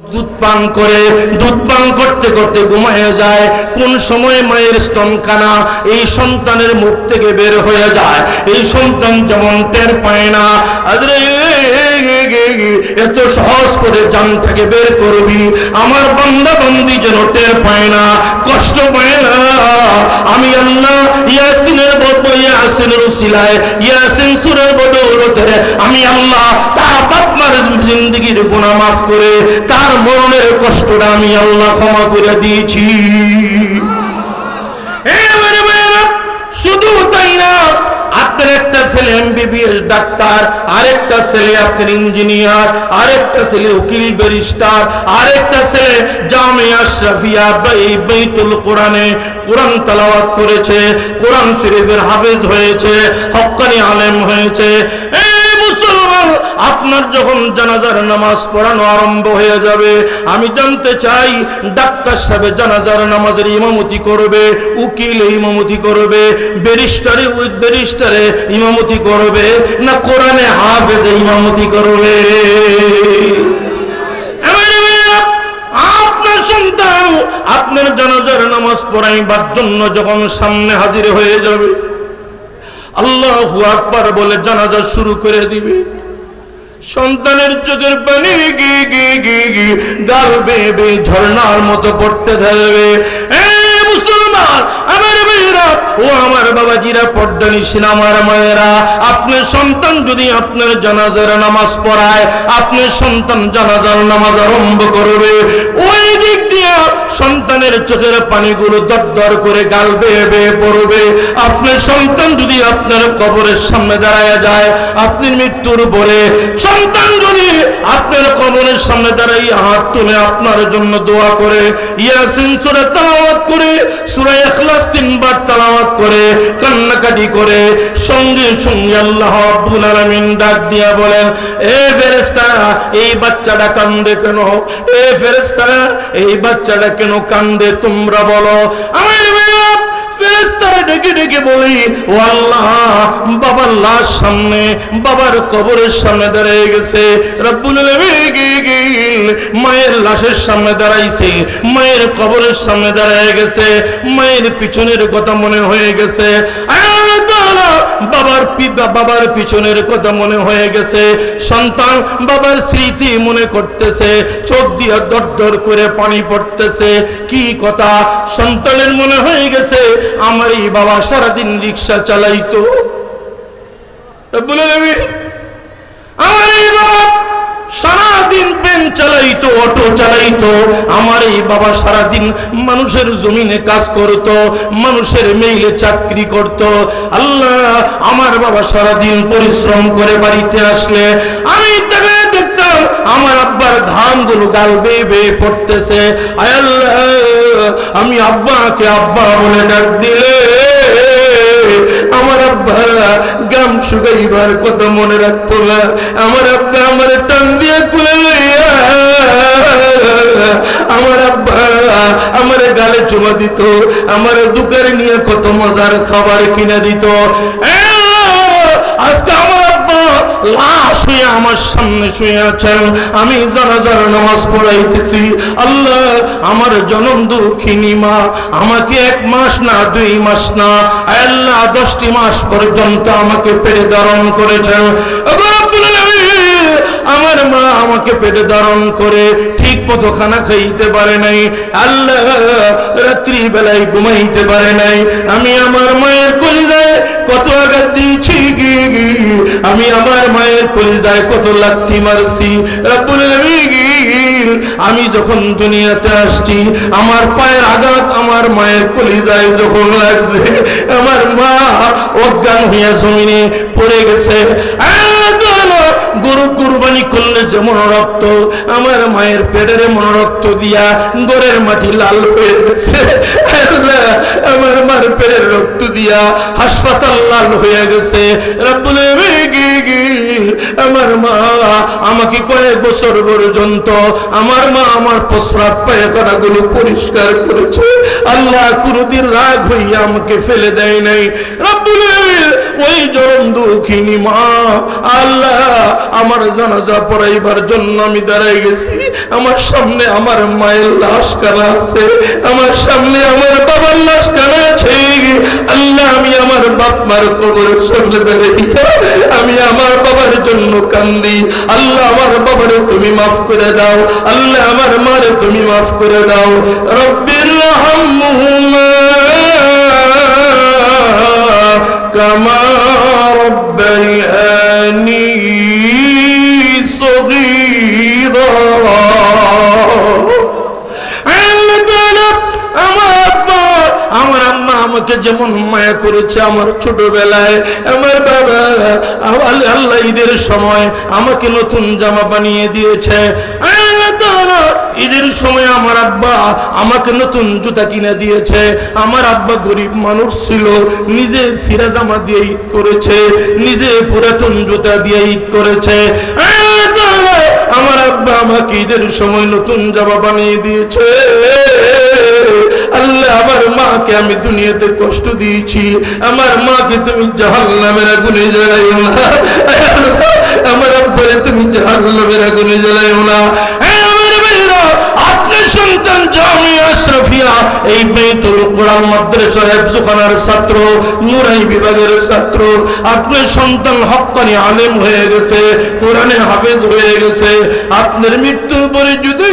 দুধ পান করে, দুধ পান করতে করতে ঘুমায় যায়। কোন সময় মায়ের এই সন্তানের মুখ থেকে বের হয়ে যায়। এই সন্তান যেমন টের পায় না। এত সহজ করে বের করবি। আমার বান্দা বন্দি যেন টের পায় না, কষ্ট পায় না। আমি আল্লাহ ইয়াসিনের বদল, ইয়াসিনের উসিলায়, ইয়াসিন সুরের আমি আল্লাহ তার জিন্দগির গুনাহ মাফ করে, তার মরণের কষ্টটা আমি আল্লাহ ক্ষমা করে দিয়েছি। শুধু তাই না, আপনার একটা ছেলে এমবিবিএস ডাক্তার, আরেকটা ছেলে আপনার ইঞ্জিনিয়ার, আরেকটা ছেলে উকিল ব্যারিস্টার, আরেকটা ছেলে জামিয়া আশরাফিয়া বা এই বাইতুল কোরআনে কোরআন তেলাওয়াত করেছে, কোরআন শরীফের হাফেজ হয়েছে, হক্কানি আলেম হয়েছে। এই আপনার যখন জানাজার নামাজ পড়ানো আরম্ভ হয়ে যাবে, আমি জানতে চাই, ডাক্তার সাহেব জানাজার নামাজের ইমামতি করবে, উকিল ইমামতি করবে, ব্যারিস্টারে ব্যারিস্টারে ইমামতি করবে, না কোরআনে হাফেজে ইমামতি করবে? আপনার আপনার জানাজার নামাজ পড়াইবার জন্য যখন সামনে হাজির হয়ে যাবে, আল্লাহু আকবার বলে জানাজা শুরু করে দিবে। সন্তানের চোখের পানি গি গি গি গি, গাল বেবে ঝর্নার মতো পড়তে থাকবে। আমার ও আমার বাবাজিরা আপনার সন্তান যদি আপনার জানাজার নামাজ পড়ায়, আপনার সন্তান জানাজার নামাজ আরম্ভ করবে। ওই দিক সন্তানের চোখের পানিগুলো দরদর করে গাল বেয়ে বেয়ে পড়বে। আপনার সন্তান যদি আপনার কবরের সামনে দাঁড়ায় যায়, আপনি মৃত্যুর পরে সন্তান যদি আপনার কবরের সামনে দাঁড়াই হাত তুলে আপনার জন্য দোয়া করে, ইয়াসিন সূরা তেলাওয়াত করে, সূরা ইখলাস তিনবার তেলাওয়াত করে, কান্নাকাটি করে, সঙ্গে সঙ্গে আল্লাহ রাব্বুল আলামিন ডাক দিয়া বলেন, এ ফেরেশতা এই বাচ্চাটা কান্দে কেন? এ ফেরেশতা এই বাচ্চাটা কেন কান্দে, তোমরা বলো, আমার সামনে, বাবার কবরের সামনে দাঁড়িয়ে গেছে। রব্বুল আলামিন মায়ের লাশের সামনে দাঁড়াইছে, মায়ের কবরের সামনে দাঁড়িয়ে গেছে, মায়ের পিছনের কথা মনে হয়ে গেছে। বাবার বাবার পিছনের কথা মনে হয়ে গেছে। সন্তান, বাবার স্মৃতি মনে করতেছে। চোখ দিয়ে দর দর করে পানি পড়তেছে। কি কথা? সন্তানের মনে হয়ে গেছে, আমার এই বাবা সারাদিন রিক্সা চালাইতো। বলে দেবে, আমার এই বাবা সারাদিন পেন চালাইতো অটো চালাইতো, আমার এই বাবা সারাদিন মানুষের জমিনে কাজ করত, মানুষের মেইলে চাকরি করত। আল্লাহ, আমার বাবা সারাদিন পরিশ্রম করে বাড়িতে আসলে। আমি তাকে দেখতাম, আমার আব্বার ধানগুলো গাল বেয়ে বেয়ে পড়তেছে। আয় আল্লাহ, আমি আব্বাকে আব্বা বলে ডাক দিলে। গাম শুকাইবার কথা মনে রাখতো না। আমার আব্বা আমার টান দিয়ে কুলে লইয়া, আমার আব্বা আমার গালে চুমা দিত, আমার দুকারে নিয়ে কত মজার খাবার কিনে দিত। আজকে আমার আব্বা লাশ হয়ে আমার সামনে শুয়ে আছেন। আমি যারা যারা নামাজ পড়াইতেছি, আল্লাহ আমার জনম দুঃখিনী মা, আমাকে এক মাস না, দুই মাস না আল্লাহ দশটি মাস পর্যন্ত আমাকে পেটে ধারণ করেছেন। আমার মা আমাকে পেটে ধারণ করে ঠিক মতো খানা খাইতে পারে নাই। আল্লাহ রাত্রি বেলায় ঘুমাইতে পারে নাই। আমি আমার মায়ের কলিজায় কত আঘাত দিয়েছি। আমি কলিজায় কত লাথি মারছি, রব্বুল আমি যখন দুনিয়াতে আসছি, আমার পায়ের আঘাত আমার মায়ের কলিজায় যখন লাগছে, আমার মা অজ্ঞান হইয়া জমিনে পড়ে গেছে। গরু কুরবানি করলে আমার মায়ের পেটের মন রক্ত দিয়া গরের মাটি লাল হয়ে গেছে। আমার মার পেটের রক্ত দিয়া হাসপাতাল লাল হয়ে গেছে। রব্বুল আমার মা আমাকে কয়েক বছর পর্যন্ত আমার মা আমার প্রস্রাব পায়খানা গুলো পরিষ্কার করেছে। আল্লাহ কোনদিন রাগ হইয়া আমাকে ফেলে দেয় নাই। ওই জরম দুঃখিনী মা, আল্লাহ আমার জানাজা পড়াইবার জন্য আমি দাঁড়াই গেছি। আমার সামনে আমার মায়ের লাশ কানা আছে। আমার সামনে আমার বাবার লাশ কানা আছে। আল্লাহ আমি আমার বাপ মার কবরের সামনে দাঁড়াই জন্য কান্দি। আল্লাহ আমার বাবারে তুমি মাফ করে দাও। আল্লাহ আমার মারে তুমি মাফ করে দাও। রব্বির আমার আম্মা আমাকে যেমন মায়া করেছে আমার ছোটবেলায়। আমার বাবা আল্লাহ ঈদের সময় আমাকে নতুন জামা বানিয়ে দিয়েছে। ঈদের সময় আমার আব্বা আমাকে নতুন জুতা কিনে দিয়েছে। আমার আব্বা গরিব মানুষ ছিল, নিজে সিরা জামা দিয়ে ঈদ করেছে, নিজে পুরাতন জুতা দিয়ে ঈদ করেছে। আমার আব্বা আমাকে ঈদের সময় নতুন জামা বানিয়ে দিয়েছে। আল্লাহ মাকে আমি দুনিয়াতে কষ্ট দিয়েছি। আমার মাকে তুমি জাহাল নামের আগুনে জ্বালাইও না। আমার আব্বারে তুমি জাহাল নামের আগুনে জ্বালাইও না। সন্তান জামিয়া আশরাফিয়া, এই বেতুল কোরআন মাদ্রাসা হেফজখানার ছাত্র নুরাই বিভাগের ছাত্র, আপনার সন্তান হক্কানি আলেম হয়ে গেছে হাফেজ হয়ে গেছে, আপনার মৃত্যুর পরে যদি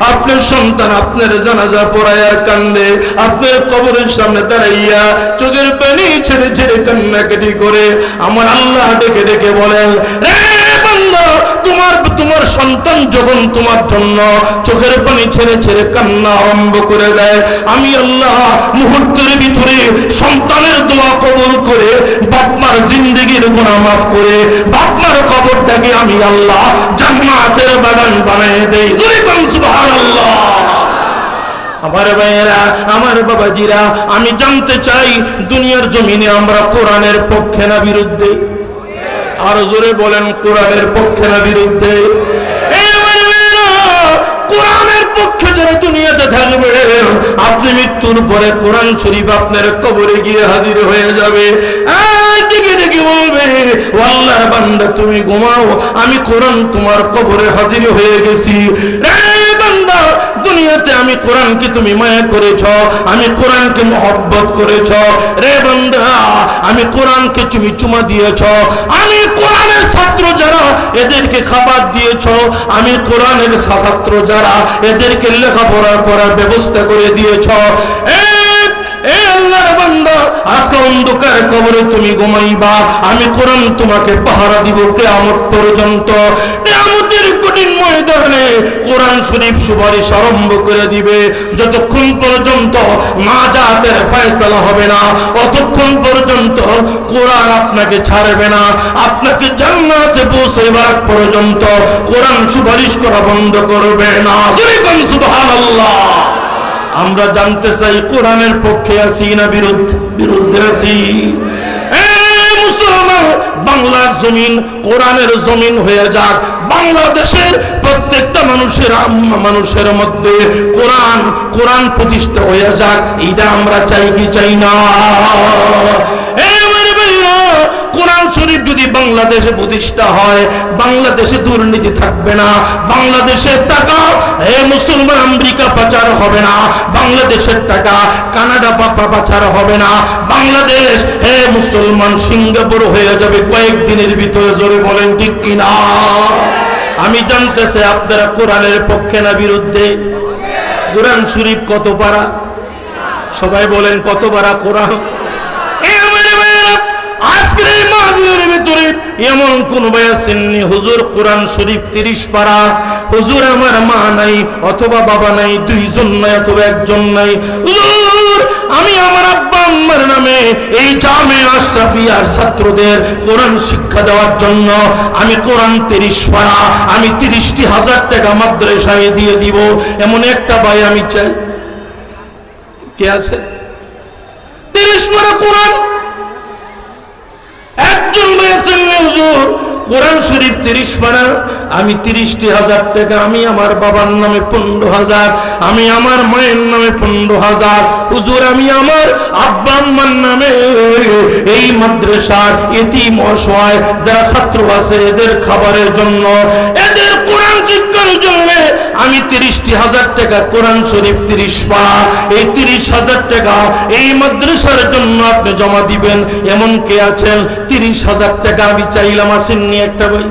আপনার সন্তান আপনার জানাজা পড়ায় আর কান্দে, আপনার কবরের সামনে দাঁড়াইয়া চোখের পানি ছেড়ে ছেড়ে কান্নাকাটি করে, আমার আল্লাহ ডেকে ডেকে বলেন, "রে তোমার তোমার সন্তান যখন তোমার জন্য চোখের পানি ছেড়ে ছেড়ে কান্না আরম্ভ করে দেয়, আমি আল্লাহ মুহূর্তের ভিতরে সন্তানের দোয়া কবল করে বাপমার জিন্দগির গুণা মাফ করে বাপমার কবরটাকে আমি আল্লাহ জান্নাতের বাগান বানিয়ে দেই। সুবহানাল্লাহ। আমার ভাইয়েরা, আমার বাবাজিরা, আমি জানতে চাই, দুনিয়ার জমিনে আমরা কোরআনের পক্ষে না বিরুদ্ধে? আরও জোরে বলেন, কোরআনের পক্ষে না বিরুদ্ধে? আপনি মৃত্যুর পরে কোরআন শরীফ আপনার কবরে গিয়ে হাজির হয়ে যাবে। বলবে, "ও আল্লাহর বান্দা, তুমি ঘুমাও, আমি কোরআন তোমার কবরে হাজির হয়ে গেছি। রে বান্দা দুনিয়াতে আমি কোরআনকে তুমি মায়া করেছ, আমি কোরআনকে মহব্বত করেছ। রে বান্দা, আমি কোরআনকে তুমি চুমা দিয়েছ। আমি কোরআনের ছাত্র যারা, এদেরকে খাবার দিয়েছ। আমি কোরআনের ছাত্র যারা, এদেরকে লেখাপড়া করার ব্যবস্থা করে দিয়েছ। আমি কোরআন তোমাকে পাহারা দিব কেয়ামত পর্যন্ত। কেয়ামতের কোরআন শরীফ সুপারিশ আরম্ভ করে দিবে। যতক্ষণ পর্যন্ত মা জাতের ফয়সালা হবে না, অতক্ষণ পর্যন্ত কোরআন আপনাকে ছাড়বে না। আপনাকে জান্নাতে পৌঁছেবার পর্যন্ত কোরআন সুপারিশ করা বন্ধ করবে না। সুবহানাল্লাহ। আমরা জানতে চাই, কোরআনের পক্ষে আছি না বিরুদ্ধে? বিরুদ্ধে আছি। মুসলমান বাংলার জমিন, কোরআনের জমিন হয়ে যাক। বাংলাদেশের প্রত্যেকটা মানুষের মানুষের মধ্যে কোরআন কোরআন প্রতিষ্ঠা হয়ে যাক। এইটা আমরা চাই কি চাই না? বাংলাদেশে প্রতিষ্ঠা হয়, বাংলাদেশে দুর্নীতি থাকবে না, বাংলাদেশের টাকা হে মুসলমান আমেরিকা পাচার হবে না, বাংলাদেশের টাকা কানাডা পাচার হবে না, বাংলাদেশ হে মুসলমান সিঙ্গাপুর হয়ে যাবে কয়েকদিনের ভিতরে, জোরে বলেন ঠিক কিনা? আমি জানতে চাই আপনারা কোরআনের পক্ষে না বিরুদ্ধে? কোরআন শরীফ কত পারা? সবাই বলেন কত পারা কোরআন? আজকের এই মাহফিলের ভিতরে এমন কোন ভাই হুজুর কোরআন শরীফ তিরিশ পারা। হুজুর আমার মা নাই, অথবা বাবা নাই, দুইজন নাই অথবা একজন নাই। আমি আমার আব্বা আম্মার নামে এই জামে আশরাফিয়ার ছাত্রদের কোরআন শিক্ষা দেওয়ার জন্য আমি কোরআন তিরিশ পারা, আমি তিরিশটি হাজার টাকা মাদ্রাসায় দিয়ে দিব। এমন একটা ভাই আমি চাই। কে আছে? তিরিশ পারা কোরআন একজন বলেছেন হুজুর কোরআন শরীফ তিরিশ পারা আমি তিরিশটি হাজার টাকা, আমি আমার বাবার নামে পনেরো হাজার, আমি আমার মায়ের নামে পনেরো হাজার। হুজুর, আমি আমার আব্বা আম্মার নামে এই মাদ্রাসার এটি মশয় যারা ছাত্র আছে, এদের খাবারের জন্য, এদের জন্য আমি তিরিশটি হাজার টাকা কোরআন শরীফ তিরিশ পা এই তিরিশ হাজার টাকা এই মাদ্রাসার জন্য আপনি জমা দিবেন। এমন কে আছেন? তিরিশ হাজার টাকা আমি চাইলাম, আসেননি একটা বই